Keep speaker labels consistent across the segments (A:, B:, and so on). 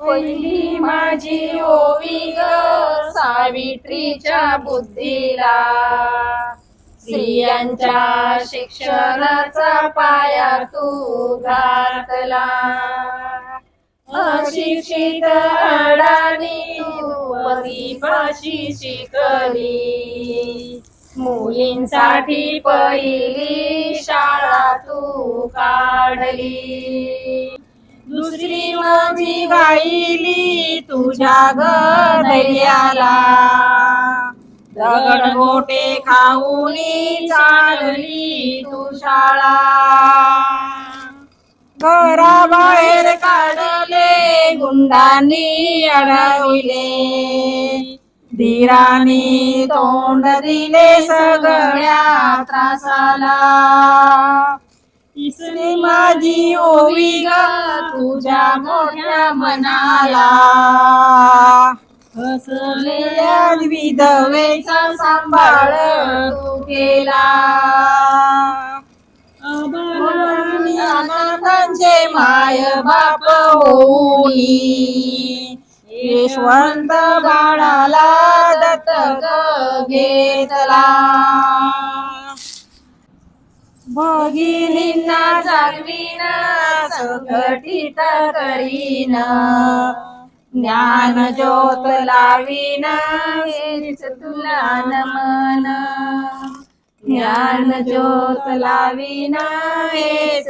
A: पहिली माझी ओवी ग सावित्रीच्या बुद्धीला. स्त्रियांच्या शिक्षणाचा पाया तू घातला. अशिक्षित अडाणी तू शिकली. मुलींसाठी पहिली शाळा तू काढली. दुसरी माझी गाईली तुझ्या गैर्याला दगड गोटे खाऊनी चालली तुषाळा घराबाहेर काढले गुंडांनी अडविले. धीरानी तोंड दिले सगळ्या त्रासाला. असली माझी ओवी ग तुझ्या मोठ्या मनाला. हसलेल्या विधवेचा सांभाळ तू केला. अनाथांचे माय बाप होऊनी. यशवंत बाळाला दत्तक घेतला. भगिनींना जागवीन संघटित करीन. ज्ञान ज्योत लावीन तुला नमन. ज्ञान ज्योत लावीन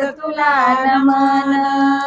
A: तुला नमन.